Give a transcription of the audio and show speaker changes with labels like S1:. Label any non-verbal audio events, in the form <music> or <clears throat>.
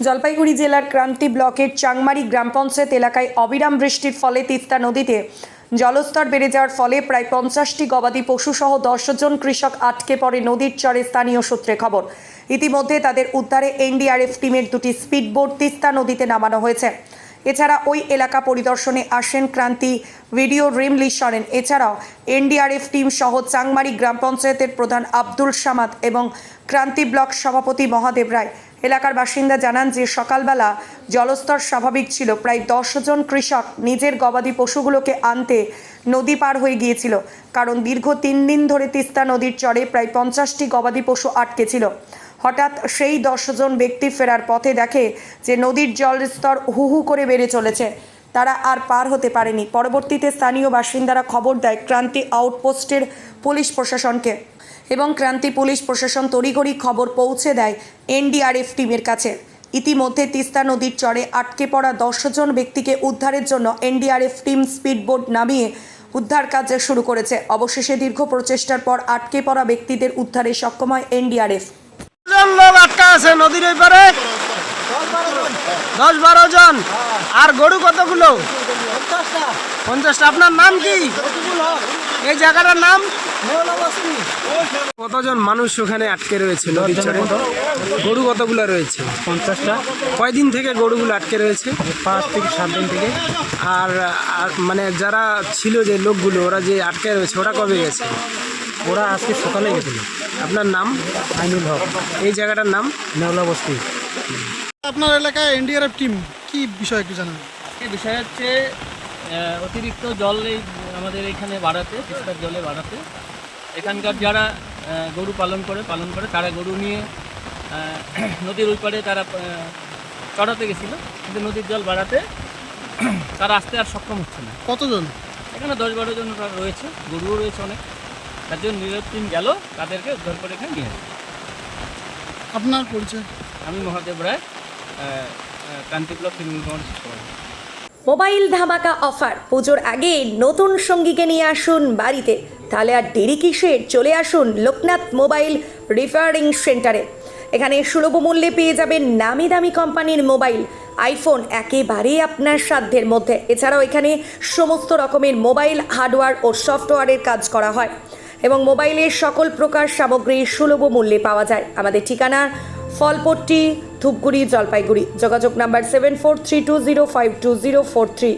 S1: জলপাইগুড়ি জেলার ক্রান্তি ব্লকের চাংমারি গ্রাম পঞ্চায়েত এলাকায় অবিরাম বৃষ্টির ফলে তিস্তা নদীতে জলস্তর বেড়ে যাওয়ার ফলে প্রায় পঞ্চাশটি গবাদি পশুসহ দশজন কৃষক আটকে পড়ে নদীর চরে স্থানীয় সূত্রে খবর। ইতিমধ্যে তাদের উদ্ধারে এনডিআরএফ টিমের দুটি স্পিডবোট তিস্তা নদীতে নামানো হয়েছে। এছাড়া ওই এলাকা পরিদর্শনে আসেন ক্রান্তি ভিডিও রিমলি সরেন। এছাড়াও এনডিআরএফ টিম সহ চাংমারি গ্রাম পঞ্চায়েতের প্রধান আব্দুল সামাদ এবং ক্রান্তি ব্লক সভাপতি মহাদেব রায়। এলাকার বাসিন্দা জানান যে, সকালবেলা জলস্তর স্বাভাবিক ছিল। প্রায় জন কৃষক নিজের গবাদি পশুগুলোকে আনতে নদী পার হয়ে গিয়েছিল। কারণ দীর্ঘ তিন দিন ধরে তিস্তা নদীর চরে প্রায় পঞ্চাশটি গবাদি পশু আটকে ছিল। হঠাৎ সেই দশজন ব্যক্তি ফেরার পথে দেখে যে নদীর জলস্তর হু হু করে বেড়ে চলেছে। তারা আর পার হতে পারেনি। পরবর্তীতে স্থানীয় বাসিন্দারা খবর দেয় ক্রান্তি আউটপোস্টের পুলিশ প্রশাসনকে এবং ক্রান্তি পুলিশ প্রশাসন তড়িঘড়ি খবর পৌঁছে দেয় এনডিআরএফ টিমের কাছে। ইতিমধ্যে তিস্তা নদীর চরে আটকে পড়া দশজন ব্যক্তিকে উদ্ধারের জন্য এনডিআরএফ টিম স্পিডবোট নামিয়ে উদ্ধার কাজ শুরু করেছে। অবশেষে দীর্ঘ প্রচেষ্টার পর আটকে পড়া ব্যক্তিদের উদ্ধারে সক্ষম হয় এনডিআরএফ।
S2: আছে, নদীর ওই পারে? দশ বারো জন। আর গরু কতগুলো? পঞ্চাশটা। আপনার নাম কি? এই জায়গাটার নাম? কতজন মানুষ ওখানে আটকে রয়েছে নদীর চরে? গরু কতগুলো রয়েছে?
S3: পঞ্চাশটা।
S2: কয়দিন থেকে গরুগুলো আটকে রয়েছে?
S3: পাঁচ থেকে সাত দিন থেকে।
S2: আর মানে যারা ছিল যে লোকগুলো ওরা যে আটকে রয়েছে ওরা কবে গেছে?
S3: ওরা আজকে সকালে গেছিল।
S2: আপনার নাম?
S3: আইনুল হক।
S2: এই জায়গাটার নাম?
S3: নেওলা বস্তি।
S4: আপনার এলাকায় এনডিআরএফ টিম কি বিষয় একটু জানান?
S5: বিষয় হচ্ছে অতিরিক্ত জল আমাদের এখানে বাড়াতে তিস্তার জলে বাড়াতে। এখানকার যারা গরু পালন করে পালন করে। তারা গরু নিয়ে <clears throat> নদীর ওই পাড়ে তারা চড়াতে গেছিল। কিন্তু নদীর জল বাড়াতে <clears throat> তারা আসতে আর সক্ষম হচ্ছে না।
S4: কতজন?
S5: এখানে দশ বারো জন ওরা রয়েছে। গরুও রয়েছে অনেক। তার জন্য নীরব টিম গেল তাদেরকে উদ্ধার করে এখানে নিয়ে
S4: আপনার পরিচয়?
S5: আমি মহাদেব রায় কান্তি ব্লক তৃণমূল কংগ্রেস
S1: মোবাইল ধামাকা অফার। পুজোর আগে নতুন সঙ্গীকে নিয়ে আসুন বাড়িতে। তাহলে আর দেরি কিসের চলে আসুন লোকনাথ মোবাইল রিপেয়ারিং সেন্টারে। এখানে সুলভ মূল্যে পেয়ে যাবেন নামি দামি কোম্পানির মোবাইল, আইফোন একেবারে আপনার সাধ্যের মধ্যে। এছাড়াও এখানে সমস্ত রকমের মোবাইল, হার্ডওয়্যার ও সফটওয়্যারের কাজ করা হয় এবং মোবাইলের সকল প্রকার সামগ্রী সুলভ মূল্যে পাওয়া যায়। আমাদের ঠিকানা ফলপট্টি, ধূপগুড়ি, জলপাইগুড়ি। যোগাযোগ number seven four three two zero five two zero four three